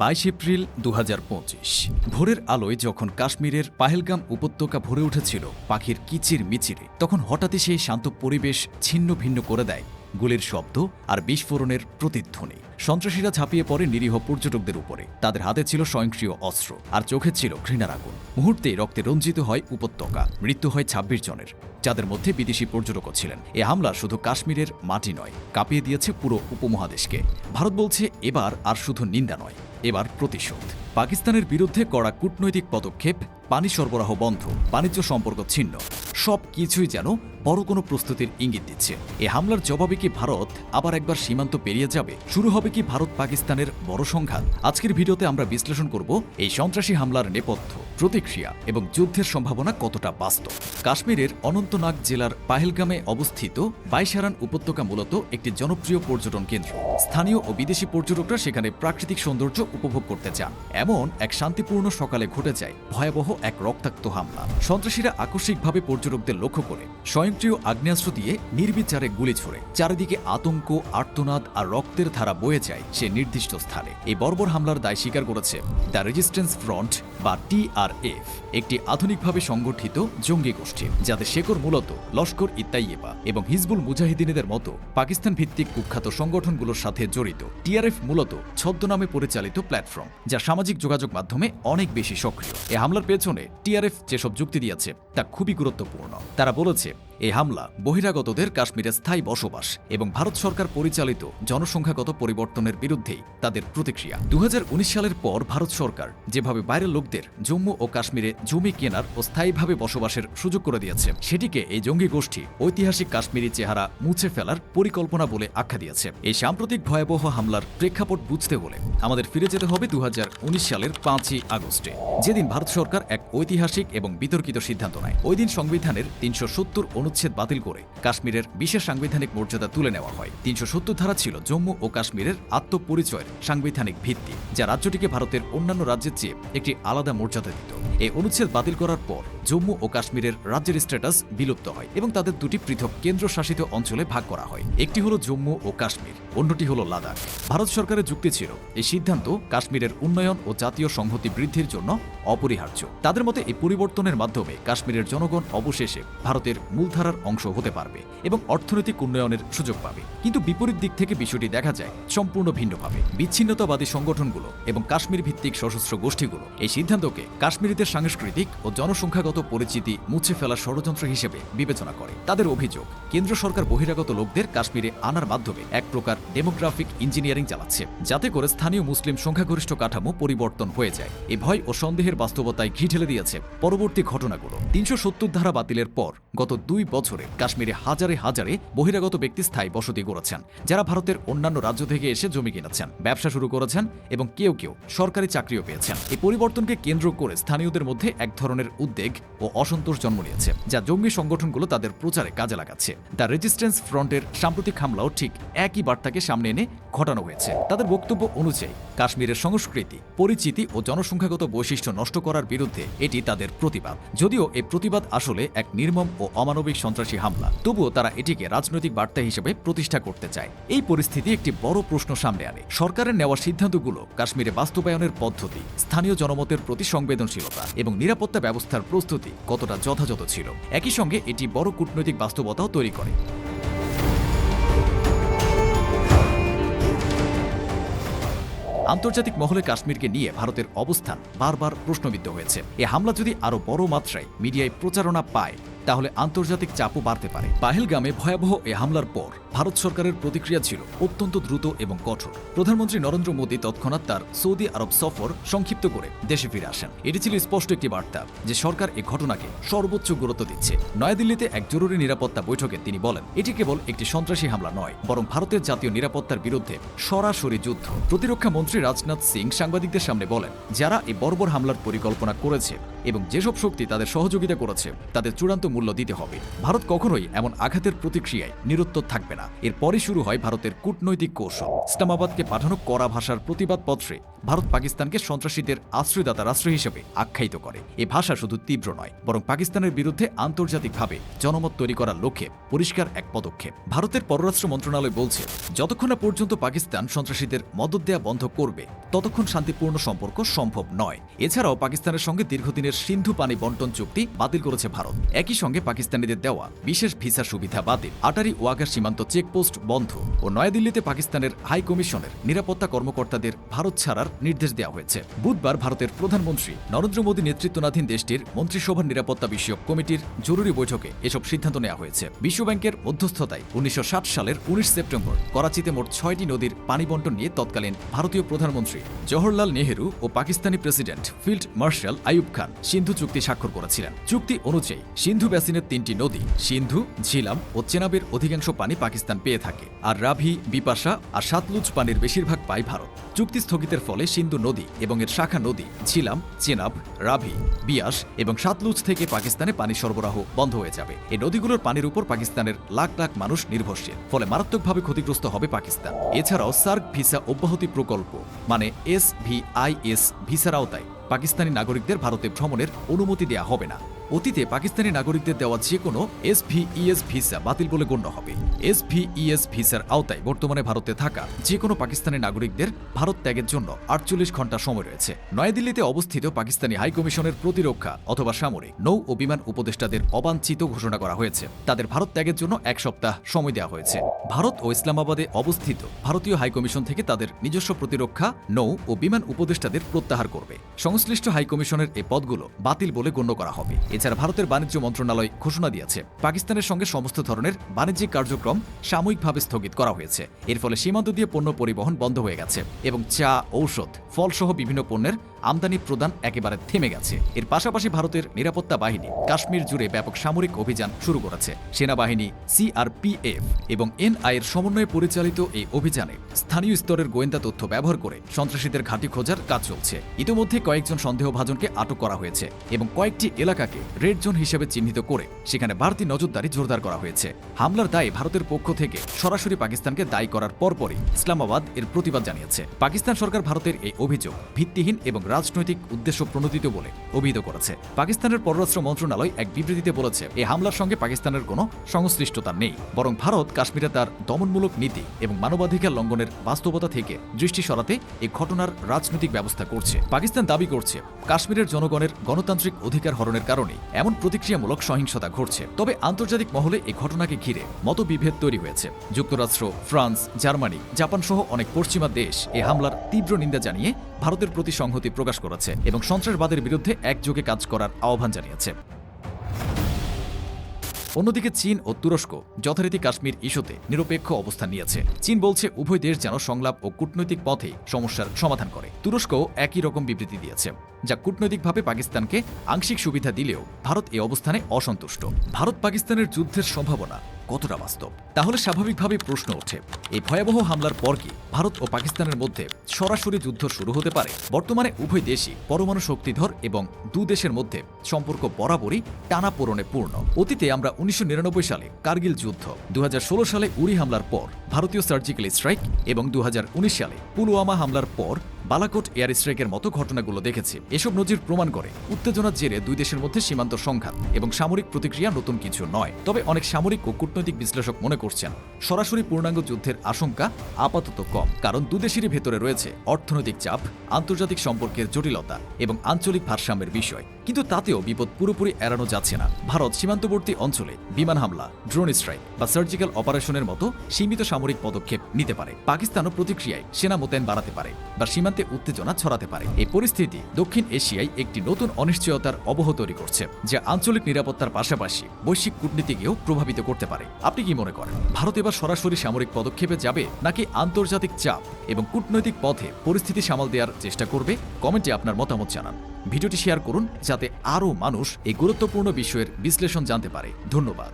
বাইশ এপ্রিল দুহাজার পঁচিশ। ভোরের আলোয় যখন কাশ্মীরের পাহেলগাম উপত্যকা ভরে উঠেছিল পাখির কিচির মিচিরে, তখন হঠাৎই সেই শান্ত পরিবেশ ছিন্ন ভিন্ন করে দেয়। গুলির শব্দ আর বিস্ফোরণের প্রতিধ্বনি। সন্ত্রাসীরা ঝাঁপিয়ে পড়ে নিরীহ পর্যটকদের উপরে। তাদের হাতে ছিল স্বয়ংক্রিয় অস্ত্র আর চোখে ছিল ঘৃণার আগুন। মুহূর্তে রক্তে রঞ্জিত হয় উপত্যকা, মৃত্যু হয় ছাব্বিশ জনের। যাদের মধ্যে বিদেশি পর্যটকও ছিলেন। এ হামলা শুধু কাশ্মীরের মাটি নয়, কাঁপিয়ে দিয়েছে পুরো উপমহাদেশকে। ভারত বলছে, এবার আর শুধু নিন্দা নয়। এবার প্রতিশোধ। পাকিস্তানের বিরুদ্ধে কড়া কূটনৈতিক পদক্ষেপ, পানি সরবরাহ বন্ধ, বাণিজ্য সম্পর্ক ছিন্ন, সব কিছুই যেন বড় কোনো প্রস্তুতির ইঙ্গিত দিচ্ছে। এ হামলার জবাবে কি ভারত আবার একবার সীমান্ত পেরিয়ে যাবে? শুরু হবে কি ভারত পাকিস্তানের বড় সংঘাত? আজকের ভিডিওতে আমরা বিশ্লেষণ করব এই সন্ত্রাসী হামলার নেপথ্য প্রতিক্রিয়া এবং যুদ্ধের সম্ভাবনা কতটা বাস্তব। কাশ্মীরের অনন্তনাগ জেলার পাহেলগামে অবস্থিত বাইশারান উপত্যকা মূলত একটি জনপ্রিয় পর্যটন কেন্দ্র। স্থানীয় ও বিদেশি পর্যটকরা সেখানে প্রাকৃতিক সৌন্দর্য উপভোগ করতে চান। এমন এক শান্তিপূর্ণ সকালে ঘটে যায় ভয়াবহ এক রক্তাক্ত হামলা। সন্ত্রাসীরা আকস্মিকভাবে পর্যটকদের লক্ষ্য করে। স্বয়ংক্রিয় আগ্নেয়াস্ত্র দিয়ে নির্বিচারে গুলি ছড়ে। চারিদিকে আতঙ্ক, আর্তনাদ আর রক্তের ধারা বয়ে যায় সে নির্দিষ্ট স্থানে। এই বর্বর হামলার দায় স্বীকার করেছে দ্য রেজিস্ট্যান্স ফ্রন্ট বা টিআরএফ একটি আধুনিকভাবে সংগঠিত জঙ্গি গোষ্ঠী। যাদের শেকর মূলত লস্কর ইত্তাইয়েবা এবং হিজবুল মুজাহিদিনেদের মতো পাকিস্তান ভিত্তিক কুখ্যাত সংগঠনগুলোর সাথে জড়িত। টিআরএফ মূলত ছদ্মনামে পরিচালিত প্ল্যাটফর্ম, যা সামাজিক যোগাযোগ মাধ্যমে অনেক বেশি সক্রিয়। এ হামলার পেছনে টিআরএফ যেসব যুক্তি দিয়েছে, তা খুবই গুরুত্বপূর্ণ। তারা বলেছে এই হামলা বহিরাগতদের কাশ্মীরে স্থায়ী বসবাস এবং ভারত সরকার পরিচালিত জনসংখ্যাগত পরিবর্তনের বিরুদ্ধেই তাদের প্রতিক্রিয়া। দু সালের পর ভারত সরকার যেভাবে বাইরের লোকদের জম্মু ও কাশ্মীরে জমি কেনার ও স্থায়ীভাবে বসবাসের সুযোগ করে দিয়েছে, সেটিকে এই জঙ্গি গোষ্ঠী ঐতিহাসিক কাশ্মীরি চেহারা মুছে ফেলার পরিকল্পনা বলে আখ্যা দিয়েছে। এই সাম্প্রতিক ভয়াবহ হামলার প্রেক্ষাপট বুঝতে হলে আমাদের ফিরে যেতে হবে দু হাজার উনিশ সালের পাঁচই আগস্টে। যেদিন ভারত সরকার এক ঐতিহাসিক এবং বিতর্কিত সিদ্ধান্ত নেয়। ওই দিন সংবিধানের তিনশো সত্তর অনুচ্ছেদ বাতিল করে কাশ্মীরের বিশেষ সাংবিধানিক মর্যাদা তুলে নেওয়া হয়। তিনশো সত্তর ধারা ছিল জম্মু ও কাশ্মীরের আত্মপরিচয়ের সাংবিধানিক ভিত্তি, যা রাজ্যটিকে ভারতের অন্যান্য রাজ্যের চেয়ে একটি আলাদা মর্যাদা দিত। এই অনুচ্ছেদ বাতিল করার পর জম্মু ও কাশ্মীরের রাজ্যের স্ট্যাটাস বিলুপ্ত হয় এবং তাদের দুটি পৃথক কেন্দ্রশাসিত অঞ্চলে ভাগ করা হয়। একটি হলো জম্মু ও কাশ্মীর, অন্যটি হলো লাদাখ। ভারত সরকারের যুক্তি ছিল, এই সিদ্ধান্ত কাশ্মীরের উন্নয়ন ও জাতীয় সংহতি বৃদ্ধির জন্য অপরিহার্য। তাদের মতে এই পরিবর্তনের মাধ্যমে কাশ্মীরের জনগণ অবশেষে ভারতের মূলধারার অংশ হতে পারবে এবং অর্থনৈতিক উন্নয়নের সুযোগ পাবে। কিন্তু বিপরীত দিক থেকে বিষয়টি দেখা যায়, সম্পূর্ণ ভিন্নভাবে। বিচ্ছিন্নতাবাদী সংগঠনগুলো এবং কাশ্মীর ভিত্তিক সশস্ত্র গোষ্ঠীগুলো এই সিদ্ধান্তকে কাশ্মীরিদের সাংস্কৃতিক ও জনসংখ্যাগত পরিচিতি মুছে ফেলার ষড়যন্ত্র হিসেবে বিবেচনা করে। তাদের অভিযোগ, কেন্দ্র সরকার বহিরাগত লোকদের কাশ্মীরে আনার মাধ্যমে এক প্রকার ডেমোগ্রাফিক ইঞ্জিনিয়ারিং চালাচ্ছে, যাতে করে স্থানীয় মুসলিম সংখ্যাগরিষ্ঠ কাঠামো পরিবর্তন হয়ে যায়। এই ভয় ও সন্দেহের বাস্তবতায় ঘি ঢেলে দিয়েছে পরবর্তী ঘটনাগুলো। তিনশো সত্তর ধারা বাতিলের পর গত দুই বছরে কাশ্মীরে হাজারে হাজারে বহিরাগত ব্যক্তি স্থায়ী বসতি গড়েছেন, যারা ভারতের অন্যান্য রাজ্য থেকে এসে জমি কিনেছেন, ব্যবসা শুরু করেছেন এবং কেউ কেউ সরকারি চাকরিও পেয়েছেন। এই পরিবর্তনকে কেন্দ্র করে স্থানীয়দের মধ্যে এক ধরনের উদ্বেগ ও অসন্তোষ জন্ম নিয়েছে, যা জঙ্গি সংগঠনগুলো তাদের প্রচারে কাজে লাগাচ্ছে। দ্য রেজিস্ট্যান্স ফ্রন্টের সাম্প্রতিক হামলাও ঠিক একই বার্তাকে সামনে এনে ঘটানো হয়েছে। তাদের বক্তব্য অনুযায়ী, কাশ্মীরের সংস্কৃতি, পরিচিতি ও জনসংখ্যাগত বৈশিষ্ট্য নষ্ট করার বিরুদ্ধে এটি তাদের প্রতিবাদ। যদিও এই প্রতিবাদ আসলে এক নির্মম ও অমানবিক সন্ত্রাসী হামলা, তবুও তারা এটিকে রাজনৈতিক বার্তা হিসেবে প্রতিষ্ঠা করতে চায়। এই পরিস্থিতি একটি বড় প্রশ্ন সামনে আনে। সরকারের নেওয়া সিদ্ধান্তগুলো কাশ্মীরে বাস্তবায়নের পদ্ধতি, স্থানীয় জনমতের প্রতি সংবেদনশীলতা এবং নিরাপত্তা ব্যবস্থার প্রস্তুতি কতটা যথাযথ ছিল? একই সঙ্গে এটি বড় কূটনৈতিক বাস্তবতাও তৈরি করে। আন্তর্জাতিক মহলে কাশ্মীরকে নিয়ে ভারতের অবস্থান বারবার প্রশ্নবিদ্ধ হয়েছে। এ হামলা যদি আরও বড় মাত্রায় মিডিয়ায় প্রচারণা পায় তাহলে আন্তর্জাতিক চাপও বাড়তে পারে। পাহেলগামে ভয়াবহ এ হামলার পর ভারত সরকারের প্রতিক্রিয়া ছিল অত্যন্ত দ্রুত এবং কঠোর। প্রধানমন্ত্রী নরেন্দ্র মোদী তৎক্ষণাৎ তার সৌদি আরব সফর সংক্ষিপ্ত করে দেশে ফিরে আসেন। এটি ছিল স্পষ্ট একটি বার্তা যে সরকার এ ঘটনাকে সর্বোচ্চ গুরুত্ব দিচ্ছে। নয়াদিল্লিতে এক জরুরি নিরাপত্তা বৈঠকে তিনি বলেন, এটি কেবল একটি সন্ত্রাসী হামলা নয়, বরং ভারতের জাতীয় নিরাপত্তার বিরুদ্ধে সরাসরি যুদ্ধ। প্রতিরক্ষা মন্ত্রী রাজনাথ সিং সাংবাদিকদের সামনে বলেন, যারা এই বর্বর হামলার পরিকল্পনা করেছে এবং যেসব শক্তি তাদের সহযোগিতা করেছে, তাদের চূড়ান্ত মূল্য দিতে হবে। ভারত কখনোই এমন আঘাতের প্রতিক্রিয়ায় নিরুত্তর থাকবে না। এরপরই শুরু হয় ভারতের কূটনৈতিক কৌশল। ইসলামাবাদকে পাঠানো কড়া ভাষার প্রতিবাদপত্রে ভারত পাকিস্তানকে সন্ত্রাসীদের আশ্রয়দাতা রাষ্ট্র হিসেবে আখ্যায়িত করে। এ ভাষা শুধু তীব্র নয়, বরং পাকিস্তানের বিরুদ্ধে আন্তর্জাতিকভাবে জনমত তৈরি করার লক্ষ্যে পরিষ্কার এক পদক্ষেপ। ভারতের পররাষ্ট্র মন্ত্রণালয় বলছে, যতক্ষণ না পর্যন্ত পাকিস্তান সন্ত্রাসীদের মদত দেয়া বন্ধ করবে, ততক্ষণ শান্তিপূর্ণ সম্পর্ক সম্ভব নয়। এছাড়াও পাকিস্তানের সঙ্গে দীর্ঘদিনের সিন্ধু পানি বন্টন চুক্তি বাতিল করেছে ভারত। একই সঙ্গে পাকিস্তানিদের দেওয়া বিশেষ ভিসা সুবিধা বাতিল। আটারি ওয়াগার সীমান্ত চেকপোস্ট বন্ধ। ও নয়াদিল্লিতে পাকিস্তানের হাই কমিশনের নিরাপত্তা কর্মকর্তাদের ভারত ছাড়ার নির্দেশ দেওয়া হয়েছে। বুধবার ভারতের প্রধানমন্ত্রী নরেন্দ্র মোদী নেতৃত্বাধীন দেশটির মন্ত্রিসভার নিরাপত্তা বিষয়ক কমিটির জরুরি বৈঠকে এসব সিদ্ধান্ত নেওয়া হয়েছে। বিশ্বব্যাংকের মধ্যস্থতায় উনিশশো ষাট সালের উনিশ সেপ্টেম্বর করাচিতে মোট ছয়টি নদীর পানি বন্টন নিয়ে তৎকালীন ভারতীয় প্রধানমন্ত্রী জওহরলাল নেহেরু ও Pakistani president field marshal Ayub Khan Sindhu চুক্তি স্বাক্ষর করেছিলেন। চুক্তি অনুযায়ী সিন্ধু ব্যাসিনের তিনটি নদী, সিন্ধু, ঝিলাম ও চেনাবের অধিকাংশ পানি পাকিস্তান পেয়ে থাকে। আর রাভি, বিপাশা আর সাতলুজ পানির বেশিরভাগ পায় ভারত। চুক্তি স্থগিতের ফলে সিন্ধু নদী এবং এর শাখা নদী, ঝিলাম, চেনাব, রাভি, বিয়াস এবং সাতলুজ থেকে পাকিস্তানে পানি সরবরাহ বন্ধ হয়ে যাবে। এই নদীগুলোর পানির উপর পাকিস্তানের লাখ লাখ মানুষ নির্ভরশীল, ফলে মারাত্মকভাবে ক্ষতিগ্রস্ত হবে পাকিস্তান। এছাড়াও সার্ক ভিসা অব্যাহতি প্রকল্প মানে এস ভি আই এস ভিসার আওতায় পাকিস্তানি নাগরিকদের ভারতে ভ্রমণের অনুমতি দেয়া হবে না। অতীতে পাকিস্তানি নাগরিকদের দেওয়া যে কোনো এসভিইএস ভিসা বাতিল বলে গণ্য হবে। এসভিইএস ভিসার আওতায় বর্তমানে ভারতে থাকা যে কোনো পাকিস্তানি নাগরিকদের ভারত ত্যাগের জন্য আটচল্লিশ ঘণ্টা সময় রয়েছে। নয়াদিল্লিতে অবস্থিত পাকিস্তানি হাইকমিশনের প্রতিরক্ষা অথবা সামরিক, নৌ ও বিমান উপদেষ্টাদের অবাঞ্ছিত ঘোষণা করা হয়েছে। তাদের ভারত ত্যাগের জন্য এক সপ্তাহ সময় দেওয়া হয়েছে। ভারত ও ইসলামাবাদে অবস্থিত ভারতীয় হাইকমিশন থেকে তাদের নিজস্ব প্রতিরক্ষা, নৌ ও বিমান উপদেষ্টাদের প্রত্যাহার করবে। সংশ্লিষ্ট হাইকমিশনের এই পদগুলো বাতিল বলে গণ্য করা হবে। এছাড়া ভারতের বাণিজ্য মন্ত্রণালয় ঘোষণা দিয়েছে। পাকিস্তানের সঙ্গে সমস্ত ধরনের বাণিজ্যিক কার্যক্রম সাময়িকভাবে স্থগিত করা হয়েছে। এর ফলে সীমান্ত দিয়ে পণ্য পরিবহন বন্ধ হয়ে গেছে এবং চা, ঔষধ, ফলসহ বিভিন্ন পণ্যের আমদানি প্রদান একেবারে থেমে গেছে। এর পাশাপাশি ভারতের নিরাপত্তা বাহিনী কাশ্মীর জুড়ে ব্যাপক সামরিক অভিযান শুরু করেছে। সেনাবাহিনী সিআরপিএফ এবং এনআই এর সমন্বয়ে পরিচালিত এই অভিযানে স্থানীয় স্তরের গোয়েন্দা তথ্য ব্যবহার করে সন্ত্রাসীদের ঘাঁটি খোঁজার কাজ চলছে। ইতিমধ্যে কয়েকজন সন্দেহভাজনকে আটক করা হয়েছে এবং কয়েকটি এলাকাকে রেড জোন হিসেবে চিহ্নিত করে সেখানে বাড়তি নজরদারি জোরদার করা হয়েছে। হামলার দায়ে ভারতের পক্ষ থেকে সরাসরি পাকিস্তানকে দায়ী করার পরপরই ইসলামাবাদ এর প্রতিবাদ জানিয়েছে। পাকিস্তান সরকার ভারতের এই অভিযোগ ভিত্তিহীন এবং রাজনৈতিক উদ্দেশ্য প্রণোদিত বলে অভিহিত করেছে। পাকিস্তানের পররাষ্ট্র মন্ত্রণালয় এক বিবৃতিতে বলেছে এই হামলার সঙ্গে পাকিস্তানের কোনো সংশ্লিষ্টতা নেই, বরং ভারত কাশ্মীরে তার দমনমূলক নীতি এবং মানবাধিকার লঙ্ঘনের বাস্তবতা থেকে দৃষ্টি সরাতে এই ঘটনার রাজনৈতিক ব্যবস্থা করছে। পাকিস্তান দাবি করছে, কাশ্মীরের জনগণের গণতান্ত্রিক অধিকার হরণের কারণে এমন প্রতিক্রিয়ামূলক সহিংসতা ঘটছে। তবে আন্তর্জাতিক মহলে এই ঘটনাকে ঘিরে মতবিভেদ তৈরি হয়েছে। যুক্তরাষ্ট্র, ফ্রান্স, জার্মানি জাপান সহ অনেক পশ্চিমা দেশ এই হামলার তীব্র নিন্দা জানিয়ে ভারতের প্রতি সংহতি প্রকাশ করেছে এবং সন্ত্রাসবাদের বিরুদ্ধে একযোগে কাজ করার আহ্বান জানিয়েছে। অন্যদিকে চীন ও তুরস্ক যথারীতি কাশ্মীর ইস্যুতে নিরপেক্ষ অবস্থান নিয়েছে। চীন বলছে, উভয় দেশ যেন সংলাপ ও কূটনৈতিক পথে সমস্যার সমাধান করে। তুরস্কও একই রকম বিবৃতি দিয়েছে, যা কূটনৈতিকভাবে পাকিস্তানকে আংশিক সুবিধা দিলেও ভারত এ অবস্থানে অসন্তুষ্ট। ভারত পাকিস্তানের যুদ্ধের সম্ভাবনা কতটা বাস্তব? তাহলে স্বাভাবিকভাবেই প্রশ্ন ওঠে, এই ভয়াবহ হামলার পর কি ভারত ও পাকিস্তানের মধ্যে সরাসরি যুদ্ধ শুরু হতে পারে? বর্তমানে উভয় দেশই পরমাণু শক্তিধর এবং দু দেশের মধ্যে সম্পর্ক বরাবরই টানাপোড়নে পূর্ণ। অতীতে আমরা উনিশশো সালে কার্গিল যুদ্ধ দু সালে উড়ি হামলার পর ভারতীয় সার্জিক্যাল স্ট্রাইক এবং দু হাজার উনিশ সালে পুলওয়ামা হামলার পর বালাকোট এয়ার স্ট্রাইকের মতো ঘটনাগুলো দেখেছি। এসব নজির প্রমাণ করে উত্তেজনার জেরে দুই দেশের মধ্যে সীমান্ত সংঘাত এবং সামরিক প্রতিক্রিয়া নতুন কিছু নয়। তবে অনেক সামরিক ও কূটনৈতিক বিশ্লেষক মনে করছেন, সরাসরি পূর্ণাঙ্গ যুদ্ধের আশঙ্কা আপাতত কম, কারণ দুদেশেরই ভেতরে রয়েছে অর্থনৈতিক চাপ, আন্তর্জাতিক সম্পর্কের জটিলতা এবং আঞ্চলিক ভারসাম্যের বিষয়। কিন্তু তাতেও বিপদ পুরোপুরি এড়ানো যাচ্ছে না। ভারত সীমান্তবর্তী অঞ্চলে বিমান হামলা, ড্রোন স্ট্রাইক বা সার্জিক্যাল অপারেশনের মতো সীমিত সামরিক পদক্ষেপ নিতে পারে। পাকিস্তানও প্রতিক্রিয়ায় সেনা মোতায়েন বাড়াতে পারে বা সীমান্তে উত্তেজনা ছড়াতে পারে। এই পরিস্থিতি দক্ষিণ এশিয়ায় একটি নতুন অনিশ্চয়তার অবহ তৈরি করছে, যা আঞ্চলিক নিরাপত্তার পাশাপাশি বৈশ্বিক কূটনীতিকেও প্রভাবিত করতে পারে। আপনি কি মনে করেন, ভারত এবার সরাসরি সামরিক পদক্ষেপে যাবে নাকি আন্তর্জাতিক চাপ এবং কূটনৈতিক পথে পরিস্থিতি সামাল দেওয়ার চেষ্টা করবে? কমেন্টে আপনার মতামত জানান। ভিডিওটি শেয়ার করুন, যাতে আরও মানুষ এই গুরুত্বপূর্ণ বিষয়ের বিশ্লেষণ জানতে পারে। ধন্যবাদ।